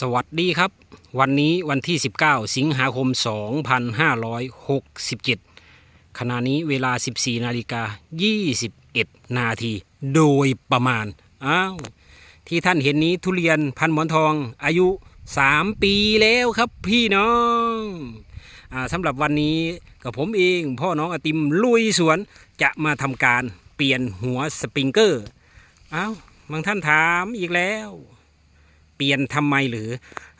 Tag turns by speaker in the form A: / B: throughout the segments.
A: สวัสดีครับ วันนี้วันที่ 19 สิงหาคม 2567 ขณะนี้เวลา 14 นาฬิกา 21 นาที โดยประมาณ อ้าว ที่ท่านเห็นนี้ทุเรียนพันหมอนทองอายุ 3 ปีแล้วครับพี่น้องอสำหรับวันนี้กับผมเองพ่อน้องอติมลุยสวนจะมาทำการเปลี่ยนหัวสปริงเกอร์ อ้าว บางท่านถามอีกแล้ว เปลี่ยนทำไมหรือ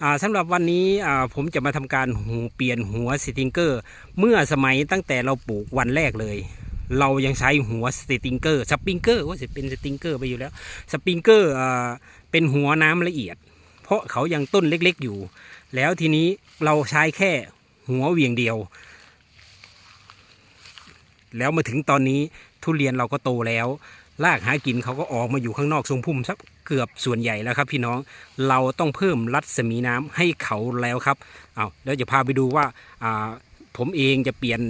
A: อาสำหรับวันนี้ผมจะมาทำการหูเปลี่ยนหัวสติงเกอร์ เมื่อสมัยตั้งแต่เราปลูกวันแรกเลย เรายังใช้หัวสติงเกอร์สปริงเกอร์ว่าจะเป็นสติงเกอร์ไปอยู่แล้วสปริงเกอร์เป็นหัวน้ำละเอียด เพราะเขายังต้นเล็กๆอยู่ แล้วทีนี้เราใช้แค่หัวเวียงเดียว แล้วมาถึงตอนนี้ทุเรียนเราก็โตแล้ว รากหากินเขาก็ออกมาอยู่ข้างนอกทรงพุ่มสักเกือบส่วนใหญ่แล้วครับ พี่น้องเราต้องเพิ่มรัศมีน้ำให้เขาแล้วครับเอาแล้วจะพาไปดูว่าผมเองจะเปลี่ยน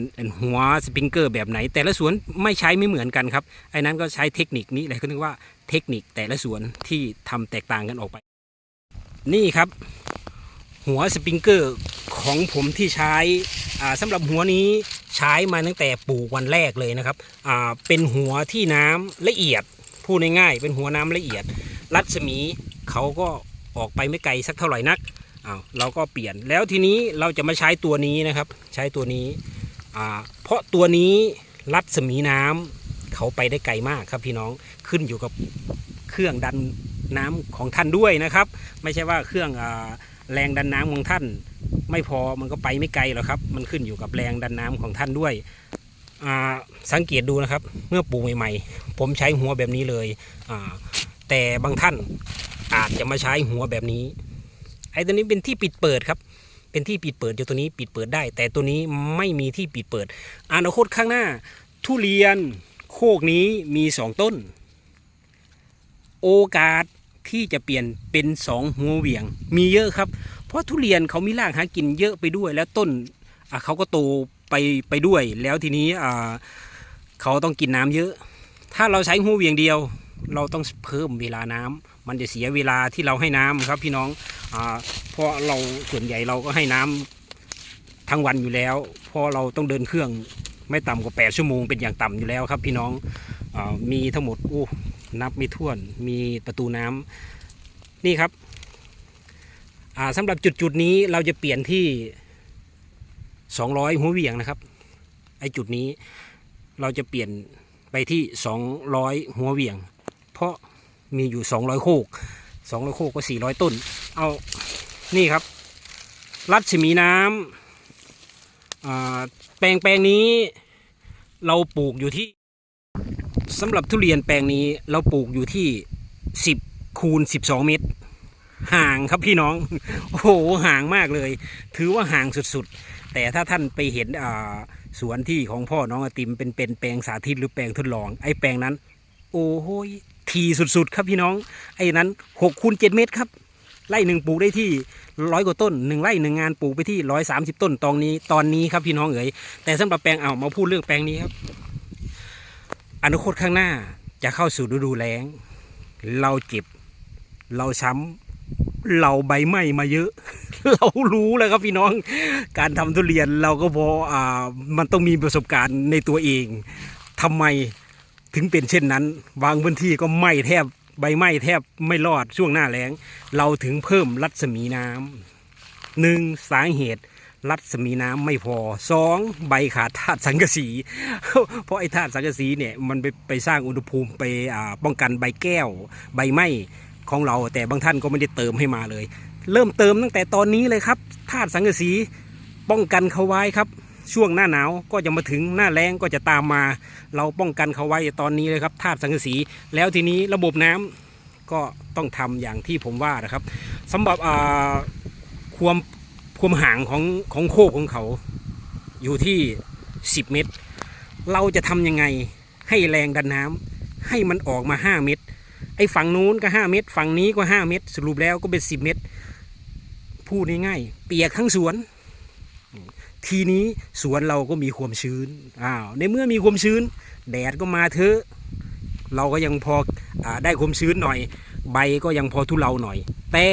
A: หัวสปริงเกอร์แบบไหน แต่ละสวนไม่ใช้ไม่เหมือนกันครับไอ้นั้นก็ใช้เทคนิคนี้เลยก็นึกว่าเทคนิคแต่ละสวนที่ทำแตกต่างกันออกไป นี่ครับ หัวสปริงเกอร์ของผมที่ใช้สำหรับหัวนี้ใช้มาตั้งแต่ปลูกวันแรกเลยนะครับเป็นหัวที่น้ำละเอียดพูดง่ายๆเป็นหัวน้ำละเอียด รัศมีเขาก็ออกไปไม่ไกลสักเท่าไหร่นักเราก็เปลี่ยนแล้วทีนี้เราจะมาใช้ตัวนี้นะครับ ใช้ตัวนี้เพราะตัวนี้รัศมีน้ำเขาไปได้ไกลมากครับพี่น้องขึ้นอยู่กับเครื่องดันน้ำของท่านด้วยนะครับ ไม่ใช่ว่าเครื่องอ แรงดันน้ำของท่าน ไม่พอมันก็ไปไม่ไกลหรอกครับ มันขึ้นอยู่กับแรงดันน้ำของท่านด้วยสังเกตดูนะครับ เมื่อปลูกใหม่ๆ ผมใช้หัวแบบนี้เลยแต่บางท่านอาจจะมาใช้หัวแบบนี้ไอ้ตัวนี้เป็นที่ปิดเปิดครับ เป็นที่ปิดเปิดอยู่ตัวนี้ปิดเปิดได้ แต่ตัวนี้ไม่มีที่ปิดเปิดอนาคตข้างหน้า ทุเรียนโคกนี้มีสองต้น โอกาส ที่จะเปลี่ยนเป็นสองหัวเหวี่ยง มีเยอะครับ เพราะทุเรียนเขามีรากหากินเยอะไปด้วย แล้วต้นเขาก็โตไปไปด้วย แล้วทีนี้เขาต้องกินน้ำเยอะ ถ้าเราใช้หัวเหวี่ยงเดียว เราต้องเพิ่มเวลาน้ำมันจะเสียเวลาที่เราให้น้ำครับพี่น้องอเพราะเราส่วนใหญ่เราก็ให้น้ำทั้งวันอยู่แล้วเพราะเราต้องเดินเครื่องไม่ต่ำกว่า 8 ชั่วโมงเป็นอย่างต่ำอยู่แล้วครับพี่น้องอมีทั้งหมดโอ้ นับไม่ถ้วนมีประตูน้ำนี่ครับอ่าสำหรับจุดจุดนี้เราจะเปลี่ยนที่ 200 หัวเหวียงนะครับไอจุดนี้เราจะเปลี่ยนไปที่ 200 หัวเหวียง เพราะมีอยู่ 200 โคก 200 โคกก็ 400 ต้น เอานี่ครับ รัศมีน้ำแปลงแปลงนี้เราปลูกอยู่ที่ สำหรับทุเรียนแปลงนี้เราปลูกอยู่ที่ 10คูณ12 เมตร ห่างครับพี่น้อง โอ้โหห่างมากเลย ถือว่าห่างสุดๆ แต่ถ้าท่านไปเห็นสวนที่ของพ่อน้องอติมเป็นเป็นแปลงสาธิตหรือแปลงทดลอง ไอ้แปลงนั้น โอ้โหทีสุดๆ ครับพี่น้อง ไอ้นั้นหกคูณเจ็ดเมตรครับไร่หนึ่งปลูกได้ที่ร้อยกว่าต้นหนึ่งไร่หนึ่งงานปลูกไปที่ร้อยสามสิบต้นตอนนี้ตอนนี้ครับพี่น้องเอ๋ยแต่สำหรับแปลงเอามาพูดเรื่องแปลงนี้ครับ อนาคตข้างหน้าจะเข้าสู่ฤดูแล้ง เราเจ็บ เราช้ำเราใบไหม้มาเยอะ เรารู้แล้วครับพี่น้อง การทำทุเรียนเราก็พออ่ามันต้องมีประสบการณ์ในตัวเองทำไมถึงเป็นเช่นนั้นบางพื้นที่ก็ไหม้แทบใบไหม้แทบไม่รอดช่วงหน้าแล้ง เราถึงเพิ่มรัศมีน้ำหนึ่งสาเหตุ รัศมีน้ำไม่พอสองใบขาดธาตุสังกะสี เพราะไอ้ธาตุสังกะสีเนี่ยมันไปไปสร้างอุณหภูมิไปป้องกันใบแก้ว ใบไม้ของเรา แต่บางท่านก็ไม่ได้เติมให้มาเลย เริ่มเติมตั้งแต่ตอนนี้เลยครับธาตุสังกะสีป้องกันเขาไว้ครับ ช่วงหน้าหนาวก็จะมาถึงหน้าแล้งก็จะตามมา เราป้องกันเขาไว้ตอนนี้เลยครับธาตุสังกะสี แล้วทีนี้ระบบน้ำก็ต้องทำอย่างที่ผมว่านะครับสำหรับความ ความห่างของของโคกของเขา อยู่ที่ 10 เมตร เราจะทำยังไงให้แรงดันน้ำให้มันออกมา 5 เมตร ไอ้ฝั่งนู้นก็ 5 เมตร ฝั่งนี้ก็ 5 เมตร สรุปแล้วก็เป็น 10 เมตร พูดง่ายๆเปียกทั้งสวน ทีนี้สวนเราก็มีความชื้นอ้าวในเมื่อมีความชื้น แดดก็มาเถอะเราก็ยังพออได้ความชื้นหน่อย ใบก็ยังพอทุเลาหน่อย แต่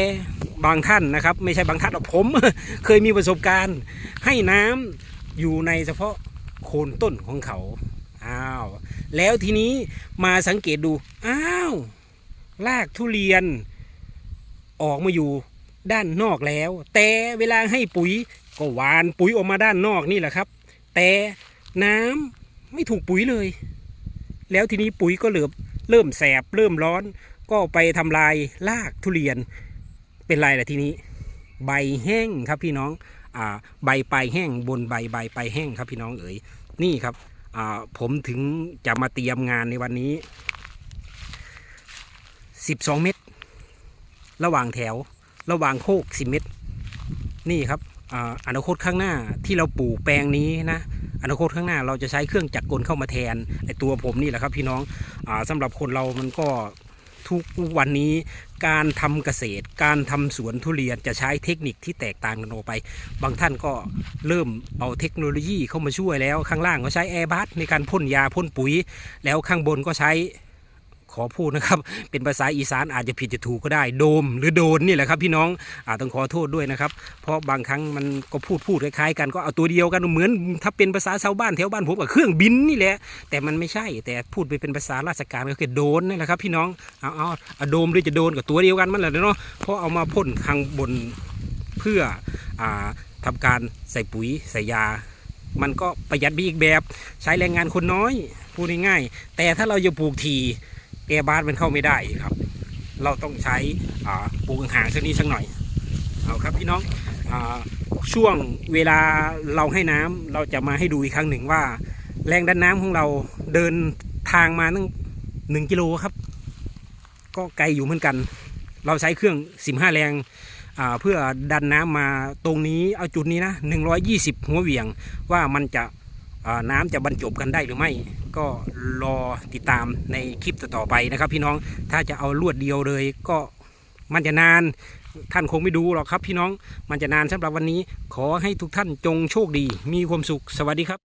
A: บางท่านนะครับ ไม่ใช่บางท่านหรอกผม เคยมีประสบการณ์ ให้น้ำอยู่ในเฉพาะโคนต้นของเขาอ้าวแล้วทีนี้มาสังเกตดูอ้าวรากทุเรียน ออกมาอยู่ด้านนอกแล้ว แต่เวลาให้ปุ๋ยก็หวานปุ๋ยออกมาด้านนอกนี่แหละครับ แต่น้ำไม่ถูกปุ๋ยเลย แล้วทีนี้ปุ๋ยก็เหลือเริ่มแสบเริ่มร้อน ก็ไปทำลายรากทุเรียน เป็นไรล่ะทีนี้ ใบแห้งครับพี่น้องอ่าใบปลายแห้งบนใบใบปลายแห้งครับพี่น้องเอ๋ยนี่ครับอ่าผมถึงจะมาเตรียมงานในวันนี้ 12 เม็ดระหว่างแถวระหว่างโคก 10 เม็ดนี่ครับอาอนาคตข้างหน้าที่เราปลูกแปลงนี้นะอนาคตข้างหน้าเราจะใช้เครื่องจักรกลเข้ามาแทนไอตัวผมนี่แหละครับพี่น้องอาสำหรับคนเรามันก็ ทุกวันนี้การทำเกษตร การทำสวนทุเรียนจะใช้เทคนิคที่แตกต่างกันออกไป บางท่านก็เริ่มเอาเทคโนโลยีเข้ามาช่วยแล้วข้างล่างก็ใช้แอร์บัสในการพ่นยาพ่นปุ๋ย แล้วข้างบนก็ใช้ ขอพูดนะครับ เป็นภาษาอีสานอาจจะผิดจะถูกก็ได้ โดมหรือโดนนี่แหละครับ พี่น้องอาต้องขอโทษด้วยนะครับ เพราะบางครั้งมันก็พูดพูดคล้ายๆกันก็เอาตัวเดียวกันเหมือน ถ้าเป็นภาษาชาวบ้านแถวบ้านผมกับเครื่องบินนี่แหละ แต่มันไม่ใช่แต่พูดไปเป็นภาษาราชการก็คือโดนนี่แหละครับ พี่น้องเอาเอาโดมหรือจะโดนกับตัวเดียวกันมันแหละเนาะเพราะเอามาพ่นข้างบนเพื่ออ่าทำการใส่ปุ๋ยใส่ยา มันก็ประหยัดไปอีกแบบ ใช้แรงงานคนน้อยพูดง่ายๆแต่ถ้าเราจะปลูกที แอร์บาสมันเข้าไม่ได้ครับ เราต้องใช้ปูกห่างๆสักนิดสักหน่อยเอาครับพี่น้องอช่วงเวลาเราให้น้ำเราจะมาให้ดูอีกครั้งหนึ่งว่า แรงดันน้ำของเราเดินทางมาตั้งหนึ่งกิโลครับ ก็ไกลอยู่เหมือนกัน เราใช้เครื่อง 15 แรงเพื่อดันน้ำมาตรงนี้เอาจุดนี้นะ120 หัวเหวี่ยงว่ามันจะ น้ำจะบรรจบกันได้หรือไม่ ก็รอติดตามในคลิปต่อไปนะครับ พี่น้องถ้าจะเอาลวดเดียวเลย ก็มันจะนานท่านคงไม่ดูหรอกครับ พี่น้องมันจะนานสำหรับวันนี้ ขอให้ทุกท่านจงโชคดี มีความสุขสวัสดีครับ